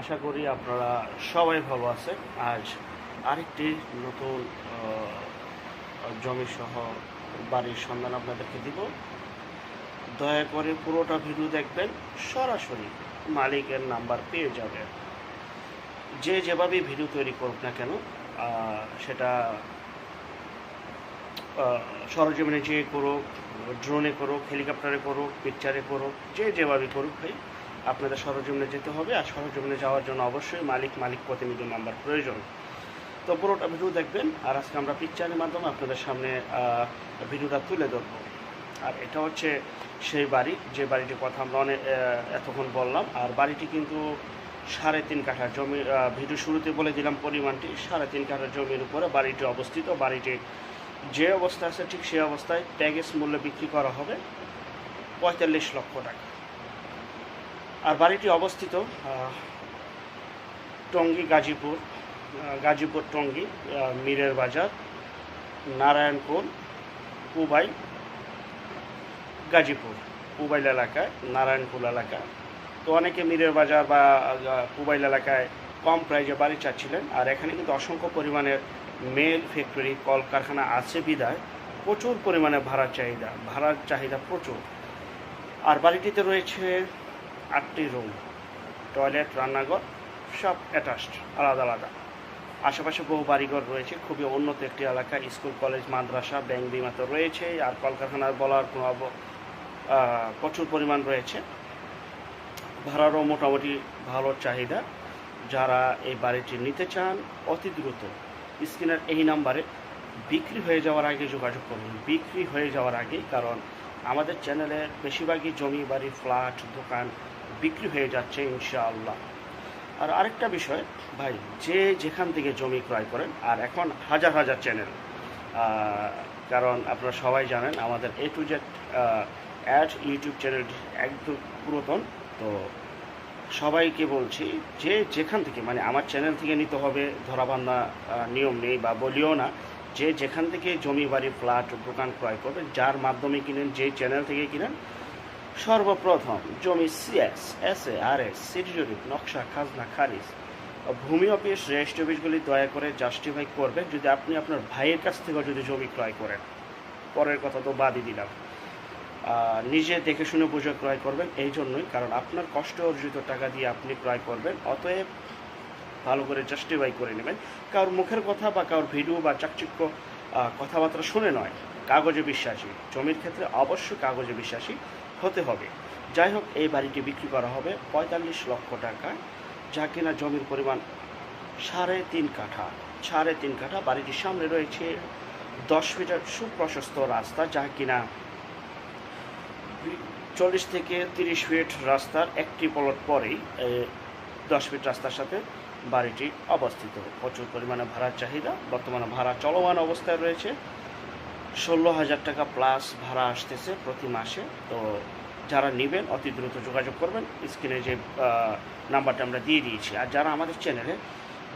আশা করি আপনারা সবাই ভালো আছেন। আজ আরেকটি নতুন জমি সহ বাড়ির সন্ধান আপনাদেরকে দিব। দয়া করে পুরোটা ভিডিও দেখবেন সরাসরি। মালিকের নাম্বার পেয়ে যাবে। যে যেভাবে ভিডিও তৈরি করুক না কেন সেটা সরজমিনে যে করুক, ড্রোনে করুক, হেলিকপ্টারে করুক, পিকচারে করুক, যে যেভাবে করুক ভাই, আপনাদের সরজমিনে যেতে হবে। আর সরজমিনে যাওয়ার জন্য অবশ্যই মালিক মালিক প্রতিনিধি নাম্বার প্রয়োজন। তো পুরোটা ভিডিও দেখবেন, আর আজকে আমরা পিকচারের মাধ্যমে আপনাদের সামনে ভিডিওটা তুলে ধরবো। আর এটা হচ্ছে সেই বাড়ি, যে বাড়িটির কথা আমরা অনেক এতক্ষণ বললাম। আর বাড়িটি কিন্তু সাড়ে তিন কাঠা জমি ভিডিও শুরুতে বলে দিলাম পরিমাণটি। সাড়ে তিন কাঠা জমির উপরে বাড়িটি অবস্থিত। বাড়িটি যে অবস্থা আছে ঠিক সেই অবস্থায় ট্যাগেস মূল্যে বিক্রি করা হবে পঁয়তাল্লিশ লক্ষ টাকা। আর বাড়িটি অবস্থিত টঙ্গী গাজীপুর গাজীপুর টঙ্গী মীরের বাজার, নারায়ণপুর, কুবাই গাজীপুর কুবাইল এলাকায় নারায়ণপুর এলাকায়। তো অনেকে মীরের বাজার বা আহ, কুবাইল এলাকায় কম প্রাইজে বাড়ি চাচ্ছিলেন। আর এখানে কিন্তু অসংখ্য পরিমাণের মেল ফ্যাক্টরি কলকারখানা আছে বিদায়। প্রচুর পরিমাণে ভাড়ার চাহিদা ভাড়ার চাহিদা প্রচুর। আর বাড়িটিতে রয়েছে আটটি রুম টয়লেট রান্নাঘর সব অ্যাটাচড আলাদা আলাদা। আশেপাশে বহু বাড়িঘর রয়েছে খুবই উন্নত একটি এলাকা। স্কুল কলেজ মাদ্রাসা ব্যাংক বিমা তো রয়েছে আর কলকারখানার বলার কোনো প্রচুর পরিমাণ রয়েছে। ভাড়ারও মোটামুটি ভালো চাহিদা। যারা এই বাড়িটি নিতে চান, অতি দ্রুত স্ক্রিনের এই নাম্বারে বিক্রি হয়ে যাওয়ার আগে যোগাযোগ করুন। বিক্রি হয়ে যাওয়ার আগেই, কারণ আমাদের চ্যানেলে বেশিরভাগই জমি, বাড়ি, ফ্ল্যাট, দোকান বিক্রি হয়ে যাচ্ছে ইনশাআল্লাহ। আর আরেকটা বিষয়, ভাই, যে যেখান থেকে জমি ক্রয় করেন, আর এখন হাজার হাজার চ্যানেল কারণ আপনারা সবাই জানেন, আমাদের A to Z ad YouTube চ্যানেলটি একদম পুরাতন। তো সবাইকে বলছি যে যেখান থেকে মানে আমার চ্যানেল থেকে নিতে হবে, ধরাবান্ধা নিয়ম নেই বা বলিও না, যে যেখান থেকে জমি, বাড়ি ফ্ল্যাট দোকান ক্রয় করবেন যার মাধ্যমে কিনেন, যে চ্যানেল থেকে কিনেন, সর্বপ্রথম জমি CS S A R S city নকশা, খাজনা, খারিজ, ভূমি অফিস, রেজিস্ট্রি অফিসগুলি দয়া করে জাস্টিফাই করবেন। যদি আপনি আপনার ভাইয়ের কাছ থেকেও যদি জমি ক্রয় করেন, পরের কথা তো বাদই দিলাম। নিজে দেখে শুনে বুঝে ক্রয় করবেন এই জন্যই, কারণ আপনার কষ্ট অর্জিত টাকা দিয়ে আপনি ক্রয় করবেন, অতএব ভালো করে জাস্টিফাই করে নেবেন। কারোর মুখের কথা বা কারোর ভিডিও বা চাকচিক্য কথাবার্তা শুনে নয়, কাগজে বিশ্বাসী। জমির ক্ষেত্রে অবশ্যই কাগজে বিশ্বাসী হতে হবে। যাই হোক, এই বাড়িটি বিক্রি করা হবে পঁয়তাল্লিশ লক্ষ টাকা, যা কিনা জমির পরিমাণ সাড়ে তিন কাঠা। সাড়ে তিন কাঠা বাড়িটির সামনে রয়েছে দশ মিটার সুপ্রশস্ত রাস্তা, যা কিনা চল্লিশ থেকে তিরিশ ফিট রাস্তার একটি পলট পরেই দশ ফিট রাস্তার সাথে বাড়িটি অবস্থিত। প্রচুর পরিমাণে ভাড়ার চাহিদা, বর্তমানে ভাড়া চলমান অবস্থায় রয়েছে। ষোলো হাজার টাকা প্লাস ভাড়া আসতেছে প্রতি মাসে। তো যারা নেবেন, অতি দ্রুত যোগাযোগ করবেন। স্ক্রিনে যে নাম্বারটা আমরা দিয়ে দিয়েছি। আর যারা আমাদের চ্যানেলে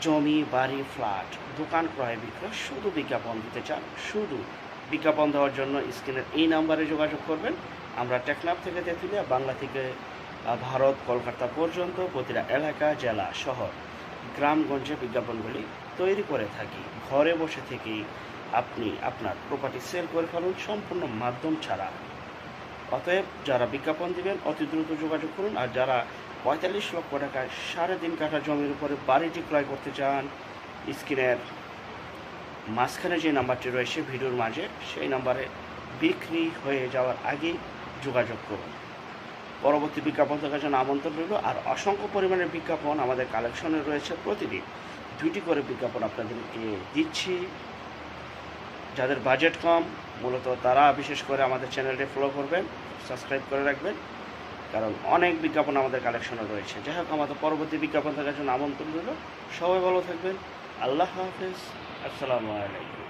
জমি, বাড়ি, ফ্ল্যাট, দোকান ক্রয় বিক্রয় শুধু বিজ্ঞাপন দিতে চান, শুধু বিজ্ঞাপন দেওয়ার জন্য স্ক্রিনের এই নাম্বারে যোগাযোগ করবেন। আমরা টেকনাফ থেকে তেঁতুলিয়া, বাংলা থেকে ভারত, কলকাতা পর্যন্ত প্রতিটা এলাকা, জেলা, শহর, গ্রামগঞ্জে বিজ্ঞাপনগুলি তৈরি করে থাকি। ঘরে বসে থেকেই আপনি আপনার প্রপার্টি সেল করে ফেলুন, সম্পূর্ণ মাধ্যম ছাড়া। অতএব যারা বিজ্ঞাপন দিবেন, অতি দ্রুত যোগাযোগ করুন। আর যারা পঁয়তাল্লিশ লক্ষ টাকায় সাড়ে তিন কাঠা জমির উপরে বাড়িটি ক্রয় করতে চান, স্ক্রিনের মাঝখানে যে নাম্বারটি রয়েছে, ভিডিওর মাঝে, সেই নাম্বারে বিক্রি হয়ে যাওয়ার আগেই যোগাযোগ করুন। পরবর্তী বিজ্ঞাপন দেখার জন্য আমন্ত্রণ রইল, আর অসংখ্য পরিমাণের বিজ্ঞাপন আমাদের কালেকশনে রয়েছে প্রতিদিন। দুইটি করে বিজ্ঞাপন আপনাদেরকে দিচ্ছি। যাদের বাজেট কম, মূলত তারা বিশেষ করে আমাদের চ্যানেলটি ফলো করবেন, সাবস্ক্রাইব করে রাখবেন, কারণ অনেক বিজ্ঞাপন আমাদের কালেকশনে রয়েছে। যাই হোক, আমাদের পরবর্তী বিজ্ঞাপন দেখার জন্য আমন্ত্রণ রইল। সবাই ভালো থাকবেন। আল্লাহ হাফেজ। আসসালামু আলাইকুম।